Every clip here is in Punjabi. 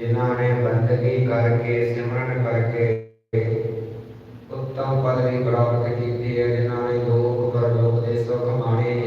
ਜਿਨ੍ਹਾਂ ਨੇ ਬੰਦਗੀ ਕਰਕੇ, ਸਿਮਰਨ ਕਰਕੇ ਉੱਤਮ ਪਦਵੀ ਪ੍ਰਾਪਤ ਕੀਤੀ ਹੈ, ਜਿਨ੍ਹਾਂ ਨੇ ਲੋਕ ਪਰਲੋਕ ਦੇ ਸੁਖ ਮਾਣੇ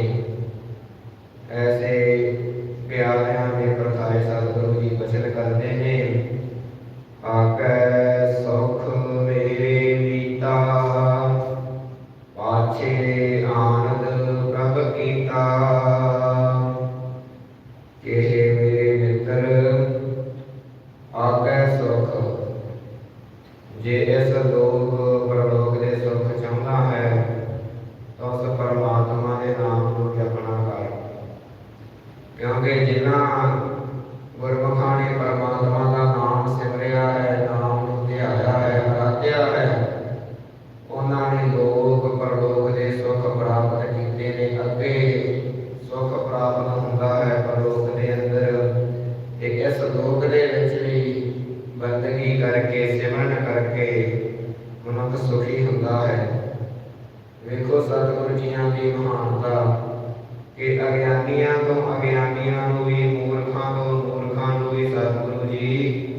Amen.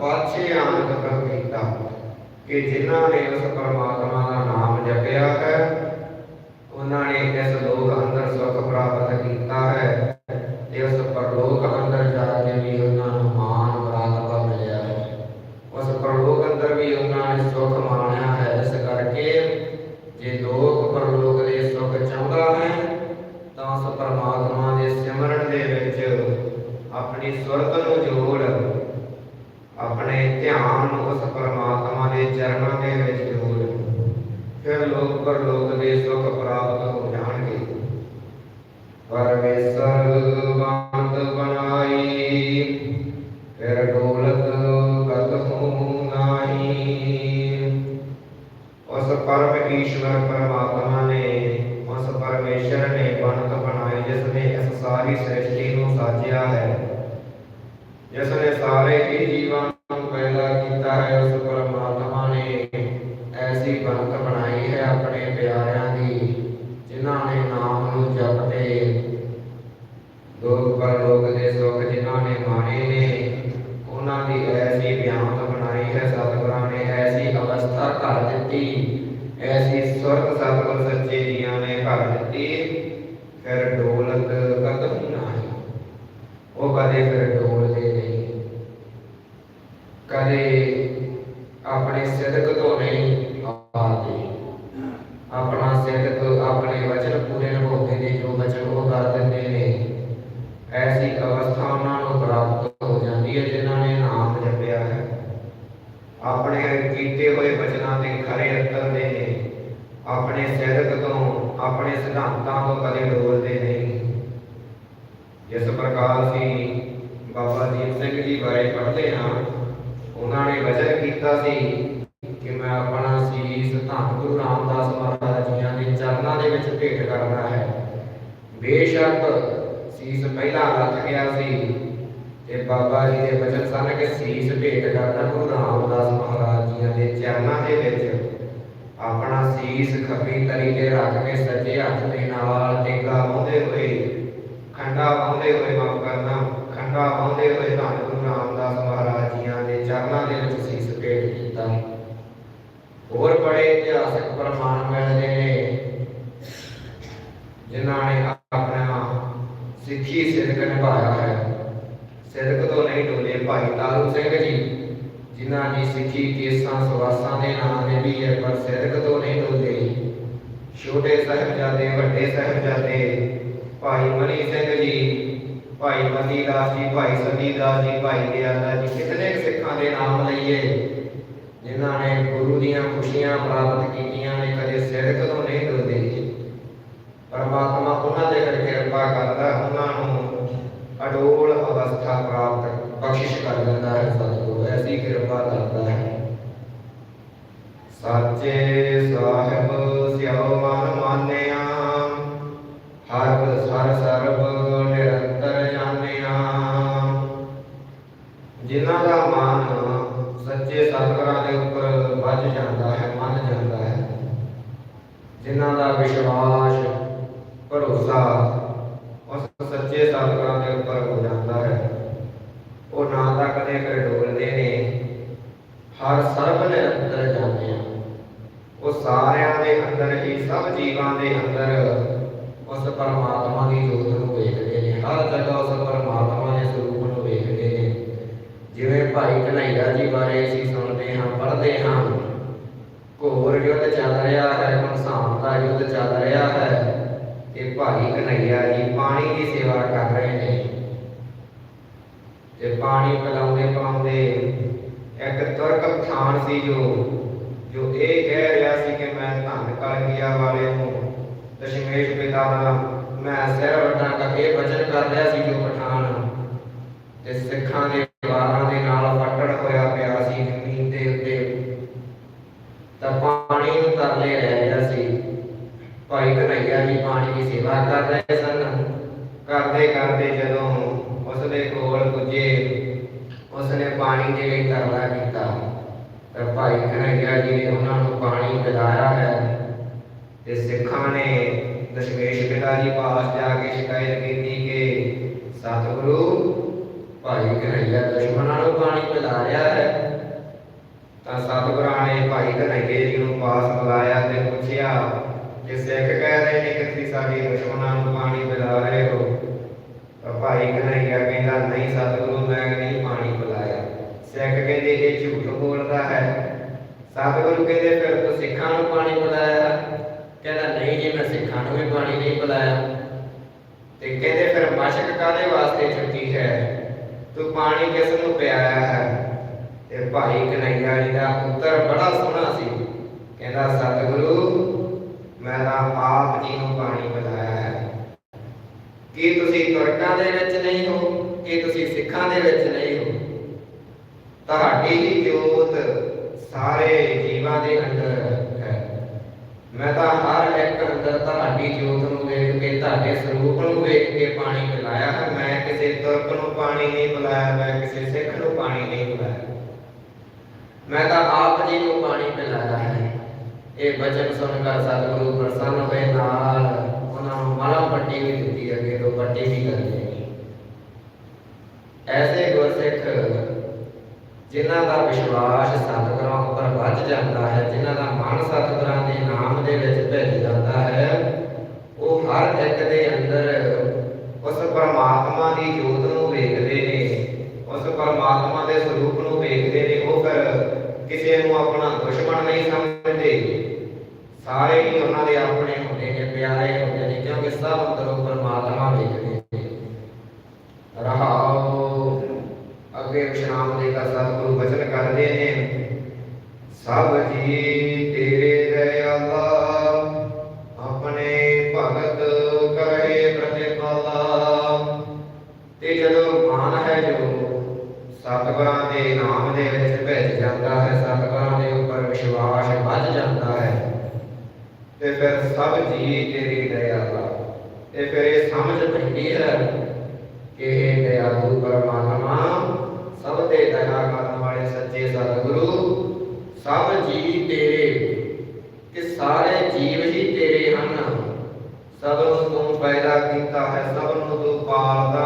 ਪਾਛੇ ਆਣ ਤੱਕ ਕੀਤਾ, ਕਿ ਜਿਨ੍ਹਾਂ ਨੇ ਉਸ ਪਰਮਾਤਮਾ ਦਾ ਨਾਮ ਜਪਿਆ ਹੈ, ਉਹਨਾਂ ਨੇ ਇਸ ਲੋਕ ਅੰਦਰ ਸੁਖ ਪ੍ਰਾਪਤ ਕੀਤਾ ਹੈ। ਸ਼ਹਿਰਤ ਤੋਂ ਆਪਣੇ ਸਿਧਾਂਤਾਂ ਤੋਂ ਕਦੇ ਡੋਲਦੇ ਨਹੀਂ। ਜਿਸ ਪ੍ਰਕਾਰ ਅਸੀਂ ਬਾਬਾ ਦੀਪ ਸਿੰਘ ਜੀ ਬਾਰੇ ਪੜ੍ਹਦੇ ਹਾਂ, ਉਹਨਾਂ ਨੇ ਵਚਨ ਕੀਤਾ ਸੀ ਕਿ ਮੈਂ ਆਪਣਾ ਸੀਸ ਧੰਨ ਗੁਰੂ ਰਾਮਦਾਸ ਮਹਾਰਾਜ ਜੀਆਂ ਦੇ ਚਰਨਾਂ ਦੇ ਵਿੱਚ ਭੇਟ ਕਰਨਾ ਹੈ। ਬੇਸ਼ੱਕ ਸੀਸ ਪਹਿਲਾਂ ਰੱਖ ਗਿਆ ਸੀ ਤੇ ਬਾਬਾ ਜੀ ਦੇ ਵਚਨ ਸਨ ਕਿ ਸੀਸ ਭੇਟ ਕਰਨਾ ਗੁਰੂ ਰਾਮਦਾਸ ਮਹਾਰਾਜ ਜੀਆਂ ਦੇ ਚਰਨਾਂ ਦੇ ਵਿੱਚ। ਆਪਣਾ ਸੀਸ ਖੱਬੀ ਤਰੀ ਤੇ ਰੱਖ ਕੇ ਸੱਜੇ ਹੱਥ ਦੇ ਨਾਲ ਟੇਕਾ ਲਾਉਂਦੇ ਹੋਏ, ਖੰਡਾ ਪਾਉਂਦੇ ਹੋਏ ਮਾਫ ਕਰਨਾ, ਖੰਡਾ ਪਾਉਂਦੇ ਹੋਏ ਧੰਨ ਗੁਰੂ ਰਾਮਦਾਸ ਮਹਾਰਾਜ ਜੀਆਂ ਦੇ ਚਰਨਾਂ ਦੇ ਵਿੱਚ ਸੀਸ ਭੇਟ ਕੀਤਾ। ਹੋਰ ਬੜੇ ਇਤਿਹਾਸਕ ਪ੍ਰਮਾਣ ਮਿਲਦੇ ਨੇ, ਜਿਨ੍ਹਾਂ ਨੇ ਆਪਣਾ ਸਿੱਖੀ ਸਿਰਕ ਨਿਭਾਇਆ ਹੈ। ਸਿਰਕ ਤੋਂ ਨਹੀਂ ਡੋਲੇ ਭਾਈ ਤਾਰੂ ਸਿੰਘ ਜੀ। ਜਿਨ੍ਹਾਂ ਨੇ ਸਿੱਖੀ ਕੇਸਾਂ, ਸਵਾਸਾਂ ਦੇ ਨਾਮ ਨੇ ਵੀ ਹੈ ਪਰ ਸਿਰਕ ਤੋਂ ਨਹੀਂ ਡੋਲੇ ਛੋਟੇ ਸਹਿਬਜ਼ਾਦੇ, ਵੱਡੇ ਸਹਿਬਜ਼ਾਦੇ, ਭਾਈ ਮਨੀ ਸਿੰਘ ਜੀ, ਭਾਈ ਮਨੀ ਦਾਸ ਜੀ, ਭਾਈ ਸਨੀ ਦਾਸ ਜੀ, ਭਾਈ ਦਿਆਲਾ ਜੀ ਕਿਤਨੇ ਸਿੱਖਾਂ ਦੇ ਨਾਮ ਲਈਏ, ਜਿਨ੍ਹਾਂ ਨੇ ਗੁਰੂ ਦੀਆਂ ਖੁਸ਼ੀਆਂ ਪ੍ਰਾਪਤ ਕੀਤੀਆਂ। ਸਭ ਜੀਵਾਂ ਦੇ ਅੰਦਰ ਉਸ ਪਰਮਾਤਮਾ ਦੀ ਜੋਤ ਨੂੰ ਵੇਖਦੇ ਨੇ। ਹਰ ਜਗ੍ਹਾ ਉਸ ਪਰਮਾਤਮਾ ਦੇ ਸਰੂਪ ਨੂੰ ਵੇਖਦੇ ਨੇ। ਜਿਵੇਂ ਭਾਈ ਕਨਈਆ ਜੀ ਬਾਰੇ ਅਸੀਂ ਸੁਣਦੇ ਹਾਂ, ਪੜ੍ਹਦੇ ਹਾਂ। ਘੋਰ ਯੁੱਧ ਚੱਲ ਰਿਹਾ ਹੈ ਮਨਸਾਨ ਦਾ ਯੁੱਧ ਚੱਲ ਰਿਹਾ ਹੈ ਤੇ ਭਾਈ ਕਨਈਆ ਜੀ ਪਾਣੀ ਦੀ ਸੇਵਾ ਕਰ ਰਹੇ ਨੇ। ਤੇ ਪਾਣੀ ਪਿਲਾਉਂਦੇ ਪਿਲਾਉਂਦੇ ਇੱਕ ਤੁਰਕ ਪਠਾਨ ਸੀ ਜੋ ਇਹ ਕਹਿ ਰਿਹਾ ਸੀ ਕਿ ਮੈਂ ਧੰਨ ਕਰ ਗਿਆ ਵਾਲੇ ਨੂੰ। ਦਸ਼ਮੇਸ਼ ਪਿਤਾ ਦਾ ਮੈਂ ਸਿਰ ਵੱਡਾਂਗਾ ਇਹ ਵਚਨ ਕਰ ਰਿਹਾ ਸੀ ਜੋ ਪਠਾਨ। ਤੇ ਸਿੱਖਾਂ ਦੇ ਵਾਰਾਂ ਦੇ ਨਾਲ ਫਟੜ ਹੋਇਆ ਪਿਆ ਸੀ ਜ਼ਮੀਨ ਦੇ ਉੱਤੇ। ਤਾਂ ਪਾਣੀ ਨੂੰ ਤਰਲੇ ਰਹਿ ਰਿਹਾ ਸੀ। ਭਾਈ ਕਨਈਆ ਜੀ ਪਾਣੀ ਦੀ ਸੇਵਾ ਕਰ ਰਹੇ ਸਨ। ਕਰਦੇ ਕਰਦੇ ਜਦੋਂ ਉਸ ਦੇ ਕੋਲ ਪੁੱਜੇ ਉਸ ਨੇ ਪਾਣੀ ਦੇ ਲਈ ਤਰਲਾ ਕੀਤਾ ਤਾਂ ਭਾਈ ਕਨਈਆ ਜੀ ਨੇ ਉਹਨਾਂ ਨੂੰ ਪਾਣੀ ਪਿਲਾਇਆ ਹੈ ਤੇ ਸਿੱਖਾਂ ਨੇ ਦਸ਼ਮੇਸ਼ ਪਿਤਾ ਪਾਸ ਜਾ ਕੇ ਸ਼ਿਕਾਇਤ ਕੀਤੀ ਕਿ ਸਤਿਗੁਰੂ ਭਾਈ ਕਨਈਆ ਦੁਸ਼ਮਣਾਂ ਨੂੰ ਪਾਣੀ ਪਿਲਾ ਰਿਹਾ ਹੈ। ਤਾਂ ਸਤਿਗੁਰਾਂ ਨੇ ਭਾਈ ਕਨਈਏ ਜੀ ਨੂੰ ਪਾਸ ਬੁਲਾਇਆ ਤੇ ਪੁੱਛਿਆ ਕਿ ਸਿੱਖ ਕਹਿ ਰਹੇ ਨੇ ਕਿ ਤੁਸੀਂ ਸਾਡੇ ਦੁਸ਼ਮਣਾਂ ਨੂੰ ਪਾਣੀ ਪਿਲਾ ਰਹੇ ਹੋ। ਤਾਂ ਭਾਈ ਕਨਈਆ ਕਹਿੰਦਾ, ਨਹੀਂ ਸਤਿਗੁਰੂ, ਮੈਂ ਨਹੀਂ ਪਾਣੀ ਪਿਲਾਇਆ। ਸਿੱਖ ਕਹਿੰਦੇ, ਇਹ ਝੂਠ ਬੋਲਦਾ ਹੈ। ਸਤਿਗੁਰੂ ਕਹਿੰਦੇ, ਫਿਰ ਤੂੰ ਸਿੱਖਾਂ ਨੂੰ ਪਾਣੀ ਪਿਲਾਇਆ ਕਹਿੰਦਾ, ਨਹੀਂ ਜੀ, ਮੈਂ ਸਿੱਖਾਂ ਨੂੰ ਵੀ ਪਾਣੀ ਨਹੀਂ ਪਿਲਾਇਆ। ਤੇ ਕਹਿੰਦੇ, ਫਿਰ ਮਸ਼ਕ ਕਾਦੇ ਵਾਸਤੇ ਚੁੱਕੀ ਹੈ? ਤੂੰ ਪਾਣੀ ਕਿਸ ਨੂੰ ਪਿਆਇਆ ਹੈ? ਤੇ ਭਾਈ ਕਨਈਆ ਜੀ ਦਾ ਉੱਤਰ ਬੜਾ ਸੋਹਣਾ ਸੀ। ਕਹਿੰਦਾ, ਸਤਿਗੁਰੂ, ਮੈਂ ਤਾਂ ਆਪ ਜੀ ਨੂੰ ਪਾਣੀ ਪਿਲਾਇਆ ਹੈ। ਕੀ ਤੁਸੀਂ ਤੁਰਕਾਂ ਦੇ ਵਿੱਚ ਨਹੀਂ ਹੋ? ਕੀ ਤੁਸੀਂ ਸਿੱਖਾਂ ਦੇ ਵਿੱਚ ਨਹੀਂ ਹੋ? ਤੁਹਾਡੀ ਹੀ ਜੋਤ ਸਾਰੇ ਜੀਵਾਂ ਦੇ ਅੰਦਰ ਹੈ ਮੈਂ ਤਾਂ ਹਰ ਇੱਕ ਅੰਦਰ ਤੁਹਾਡੀ ਜੋਤ ਨੂੰ ਵੇਖ ਕੇ ਤੁਹਾਡੇ ਸਰੂਪ ਨੂੰ ਵੇਖ ਕੇ ਪਾਣੀ ਪਿਲਾਇਆ ਹੈ ਮੈਂ ਕਿਸੇ ਤੁਰਕ ਨੂੰ ਪਾਣੀ ਨਹੀਂ ਪਿਲਾਇਆ ਮੈਂ ਕਿਸੇ ਸਿੱਖ ਨੂੰ ਪਾਣੀ ਨਹੀਂ ਪਿਲਾਇਆ ਮੈਂ ਤਾਂ ਆਪ ਜੀ ਨੂੰ ਪਾਣੀ ਪਿਲਾਇਆ ਹੈ ਇਹ ਬਚਨ ਸੁਣ ਕਰ ਸਤਿਗੁਰੂ ਪ੍ਰਸੰਨ ਹੋਏ ਨਾਲ ਉਹਨਾਂ ਨੂੰ ਮਲਮ ਪੱਟੀ ਵੀ ਦਿੱਤੀ ਅੱਗੇ ਤੋਂ ਪੱਟੀ ਵੀ ਕਰ ਲਈ ਐਸੇ ਗੁਰਸਿੱਖ ਜਿਨ੍ਹਾਂ ਦਾ ਵਿਸ਼ਵਾਸ ਸਤਿਗੁਰਾਂ ਉੱਪਰ ਵੱਜ ਜਾਂਦਾ ਹੈ, ਜਿਨ੍ਹਾਂ ਦਾ ਮਨ ਸਤਿਗੁਰਾਂ ਦੇ ਨਾਮ ਦੇ ਵਿੱਚ ਭਿੱਜ ਜਾਂਦਾ ਹੈ, ਉਹ ਹਰ ਇੱਕ ਦੇ ਅੰਦਰ ਉਸ ਪਰਮਾਤਮਾ ਦੀ ਜੋਤ ਨੂੰ ਵੇਖਦੇ ਨੇ ਉਸ ਪਰਮਾਤਮਾ ਦੇ ਸਰੂਪ ਨੂੰ ਵੇਖਦੇ ਨੇ ਉਹ ਫਿਰ ਕਿਸੇ ਨੂੰ ਆਪਣਾ ਦੁਸ਼ਮਣ ਨਹੀਂ ਸਮਝਦੇ ਸਾਰੇ ਹੀ ਉਹਨਾਂ ਦੇ ਆਪਣੇ ਹੁੰਦੇ ਨੇ ਪਿਆਰੇ ਹੁੰਦੇ ਨੇ ਕਿਉਂਕਿ ਸਭ ਅੰਦਰੋਂ ਪਰਮਾਤਮਾ ਵੇਖਦੇ ਨੇ ਰਹਾਉ ਅੱਗੇ ਵਿਸ਼ਰਾਮ ਦੇ ਦਾ ਸਤਿਗੁਰੂ ਬਚਨ ਕਰਦੇ ਨੇ ਸਭ ਜੀ ਤੇਰੇ ਦਇਆਲਾ ਆਪਣੇ ਭਗਤ ਕਰੇ ਪ੍ਰਤਿਪਾਲਾ ਤੇ ਜਦੋਂ ਮਾਨ ਹੈ ਜੋ, ਸਤਿਗੁਰਾਂ ਦੇ ਨਾਮ ਦੇ ਵਿੱਚ ਭਿੱਜ ਜਾਂਦਾ ਹੈ, ਸਤਿਗੁਰਾਂ ਦੇ ਉੱਪਰ ਵਿਸ਼ਵਾਸ ਵੱਧ ਜਾਂਦਾ ਹੈ। ਤੇ ਫਿਰ ਸਭ ਜੀ ਤੇਰੀ ਦਇਆਲਾ ਤੇ ਫਿਰ ਇਹ ਸਮਝ ਪੈਂਦੀ ਹੈ ਕਿ ਇਹ ਦਇਆਲੂ ਪਰਮਾਤਮਾ ਸਭ ਤੇ ਦਇਆ ਕਰਨ ਵਾਲੇ ਸੱਚੇ ਸਤਿਗੁਰੂ ਸਭ ਜੀਵ ਤੇਰੇ ਕਿ ਸਾਰੇ ਜੀਵ ਹੀ ਤੇਰੇ ਹਨ। ਸਭ ਨੂੰ ਤੂੰ ਪੈਦਾ ਕੀਤਾ ਹੈ, ਸਭ ਨੂੰ ਤੂੰ ਪਾਲਦਾ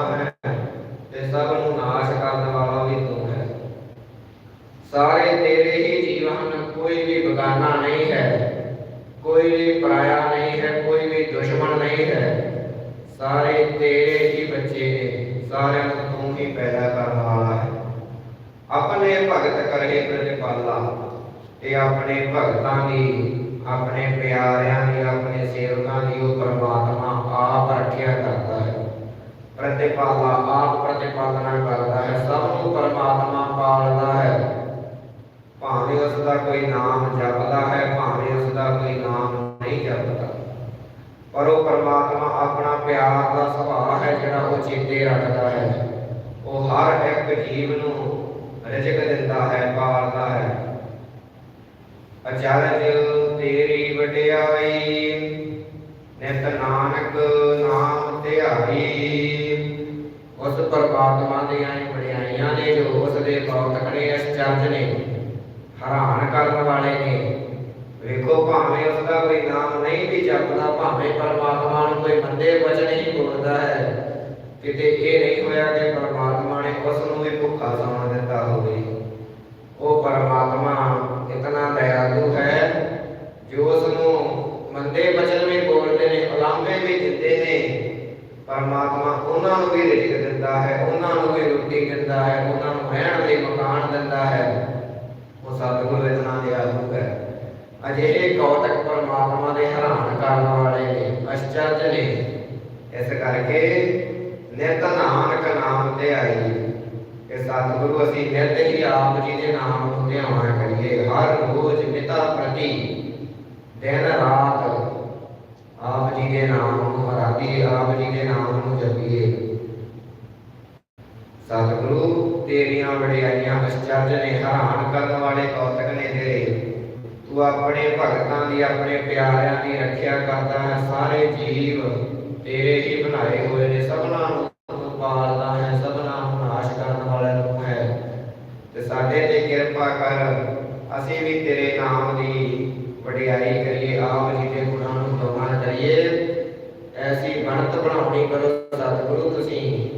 ਆਪਣੇ ਭਗਤਾਂ ਦੀ, ਆਪਣੇ ਪਿਆਰਿਆਂ ਦੀ, ਆਪਣੇ ਸੇਵਕਾਂ ਦੀ ਉਹ ਪਰਮਾਤਮਾ ਆਪ ਰੱਖਿਆ ਕਰਦਾ ਹੈ। ਪ੍ਰਤਿਪਾਲਾ ਆਪ ਪ੍ਰਤਿਪਾਲਨਾ ਕਰਦਾ ਹੈ। ਸਭ ਨੂੰ ਪਰਮਾਤਮਾ ਪਾਲਦਾ ਹੈ। ਭਾਵੇਂ ਉਸ ਦਾ ਕੋਈ ਨਾਮ ਜਪਦਾ ਹੈ, ਭਾਵੇਂ ਉਸ ਦਾ ਕੋਈ ਨਾਮ ਨਹੀਂ ਜਪਦਾ। ਪਰ ਉਹ ਪਰਮਾਤਮਾ ਆਪਣਾ ਪਿਆਰ ਦਾ ਸੁਭਾਅ ਹੈ ਜਿਹੜਾ ਉਹ ਚੇਤੇ ਰੱਖਦਾ ਹੈ। ਉਹ ਹਰ ਇੱਕ ਜੀਵ ਨੂੰ ਰਜਕ ਦਿੰਦਾ ਹੈ, ਪਾਲਦਾ ਹੈ। ਅਚਰਜ ਤੇਰੀ ਵਡਿਆਈ, ਨਿਤ ਨਾਨਕ ਨਾਮ ਧਿਆਈ। ਉਸ ਪਰਮਾਤਮਾ ਦੀਆਂ ਹੀ ਵਡਿਆਈਆਂ ਨੇ, ਜੋ ਉਸ ਦੇ ਕੌਤਕ ਨੇ ਅਚਰਜ ਨੇ, ਹੈਰਾਨ ਕਰਨ ਵਾਲੇ ਨੇ। ਵੇਖੋ ਭਾਵੇਂ ਉਸ ਦਾ ਕੋਈ ਨਾਮ ਨਹੀਂ ਵੀ ਜਪਦਾ, ਭਾਵੇਂ ਪਰਮਾਤਮਾ ਨੂੰ ਕੋਈ ਮੰਦੇ ਵਚਨ ਹੀ ਬੋਲਦਾ ਹੈ, ਕਿਤੇ ਇਹ ਨਹੀਂ ਹੋਇਆ ਕਿ ਪਰਮਾਤਮਾ ਨੇ ਉਸ ਨੂੰ ਵੀ ਭੁੱਖਾ ਸੌਣ ਦਿੱਤਾ ਹੋਵੇ। ਉਹ ਪਰਮਾਤਮਾ ਇਤਨਾ ਦਇਆਲੂ ਹੈ। ਜੋ ਉਸ ਨੂੰ ਮੰਦੇ ਬਚਨ ਵੀ ਬੋਲਦੇ ਨੇ, ਉਲਾਂਭੇ ਵੀ ਦਿੰਦੇ ਨੇ, ਪਰਮਾਤਮਾ ਉਹਨਾਂ ਨੂੰ ਵੀ ਰਿਜ਼ਕ ਦਿੰਦਾ ਹੈ, ਉਹਨਾਂ ਨੂੰ ਵੀ ਰੋਟੀ ਦਿੰਦਾ ਹੈ, ਉਹਨਾਂ ਨੂੰ ਰਹਿਣ ਲਈ ਮਕਾਨ ਦਿੰਦਾ ਹੈ। ਉਹ ਸਤਿਗੁਰੂ ਇਤਨਾ ਦਇਆਲੂ ਹੈ। ਅਜਿਹੇ ਕੌਤਕ ਪਰਮਾਤਮਾ ਦੇ ਹੈਰਾਨ ਕਰਨ ਵਾਲੇ ਨੇ ਅਚਰਜ ਨੇ। ਇਸ ਕਰਕੇ ਨਿਤ ਨਾਨਕ ਨਾਮ ਤੇ ਆਈ। ਇਹ ਸਤਿਗੁਰੂ ਅਸੀਂ ਨਿਤ ਹੀ ਆਪ ਜੀ ਦੇ ਨਾਮ ਨੂੰ ਧਿਆਨ ਕਰੀਏ। ਹਰ ਰੋਜ਼ ਮਿਤਾ ਪ੍ਰਤੀ ਦਿਨ ਰਾਤ ਆਪ ਜੀ ਦੇ ਨਾਮ ਨੂੰ ਆਰਾਧੀਏ ਆਪ ਜੀ ਦੇ ਨਾਮ ਨੂੰ ਜਪੀਏ। ਸਤਿਗੁਰੂ, ਤੇਰੀਆਂ ਵਡਿਆਈਆਂ ਅਚਰਜ ਨੇ ਹੈਰਾਨ ਕਰਨ ਵਾਲੇ ਕੌਤਕ ਨੇ ਤੇਰੇ। ਤੂੰ ਆਪਣੇ ਭਗਤਾਂ ਦੀ, ਆਪਣੇ ਪਿਆਰਿਆਂ ਦੀ ਰੱਖਿਆ ਕਰਦਾ ਹੈ। ਸਾਰੇ ਜੀਵ ਤੇਰੇ ਹੀ ਬਣਾਏ ਹੋਏ ਨੇ। ਸਭਨਾਂ ਨੂੰ ਤੂੰ ਪਾਲਦਾ ਹੈ ਸਭਨਾਂ ਨੂੰ ਨਾਸ਼ ਕਰਨ ਵਾਲਾ ਤੂੰ ਹੈ ਤੇ ਸਾਡੇ ਤੇ ਕਿਰਪਾ ਕਰ ਅਸੀਂ ਵੀ ਤੇਰੇ ਨਾਮ ਦੀ ਵਡਿਆਈ ਕਰੀਏ, ਆਪ ਜੀ ਦੇ ਗੁਣਾਂ ਨੂੰ ਗਾਉਣਾ ਕਰੀਏ। ਐਸੀ ਬਣਤ ਬਣਾਉਣੀ ਕਰੋ ਸਤਿਗੁਰੂ ਤੁਸੀਂ।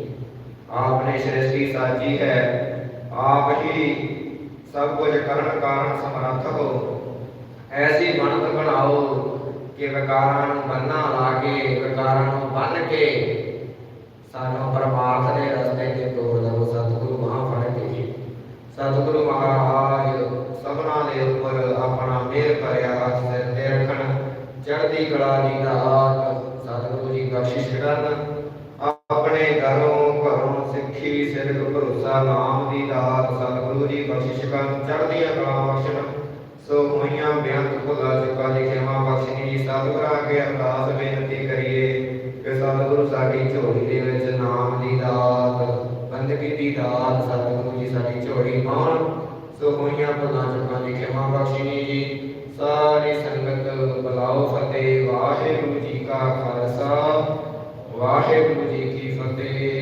ਆਪ ਨੇ ਸ੍ਰਿਸ਼ਟੀ ਸਾਜੀ ਹੈ। ਆਪ ਹੀ ਸਭ ਕੁਝ ਕਰਨ ਕਾਰਨ ਸਮਰੱਥ ਹੋ। ਐਸੀ ਬਣਤ ਬਣਾਓ ਕਿ ਵਿਕਾਰਾਂ ਨੂੰ ਬੰਨਾ ਲਾ ਕੇ, ਵਿਕਾਰਾਂ ਨੂੰ ਬੰਨ ਕੇ ਸਾਨੂੰ ਪਰਮਾਰਥ ਦੇ ਰਸਤੇ ਤੇ ਤੋਰ ਦਵੋ। ਸਤਿਗੁਰੂ ਮਹਾਂਫਲ ਜੀ। ਸਤਿਗੁਰੂ ਮਹਾਰਾਜ ਸਭਨਾ ਦੇ ਉੱਪਰ ਆਪਣਾ ਮਿਹਰ ਭਰਿਆ ਹੱਥ ਤੇ ਰੱਖਣ। ਚੜ੍ਹਦੀ ਕਲਾ ਦੀ ਦਾਤ ਸਤਿਗੁਰੂ ਜੀ ਬਖਸ਼ਿਸ਼ ਕਰਨ। ਆਪਣੇ ਘਰੋਂ ਘਰੋਂ ਸਿੱਖੀ ਸਿਰਕ ਭਰੋਸਾ ਨਾਮ ਦੀ ਦਾਤ ਸਤਿਗੁਰੂ ਜੀ ਬਖਸ਼ਿਸ਼ ਕਰਨ। ਚੜ੍ਹਦੀਆਂ ਕਲਾ ਬਖਸ਼ਣ। ਸੋ ਹੋਈਆਂ ਬੇਅੰਤ ਭੁੱਲਾ ਚੁੱਕਾ ਦੀ ਖਿਮਾ ਬਖਸ਼ਣੀ ਜੀ, ਸਤਿਗੁਰਾਂ ਅੱਗੇ ਅਰਦਾਸ ਬੇਨਤੀ ਕਰੀਏ ਕਿ ਸਤਿਗੁਰੂ ਸਾਡੀ ਝੋਲੀ ਦੇ ਵਿੱਚ ਨਾਮ ਦੀ ਦਾਤ ਬੰਦਗੀ ਦੀ ਦਾਤ ਸਤਿਗੁਰੂ ਜੀ ਸਾਡੀ ਝੋਲੀ ਪਾਉਣ। ਸੋ ਹੋਈਆਂ ਭੁੱਲਾਂ ਚੁੱਕਾਂ ਦੀ ਖਿਮਾ ਬਖਸ਼ਣੀ ਜੀ। ਸਾਰੀ ਸੰਗਤ ਬੁਲਾਓ ਫਤਿਹ। ਵਾਹਿਗੁਰੂ ਜੀ ਕਾ ਖਾਲਸਾ। ਵਾਹਿਗੁਰੂ ਜੀ ਕੀ ਫਤਿਹ।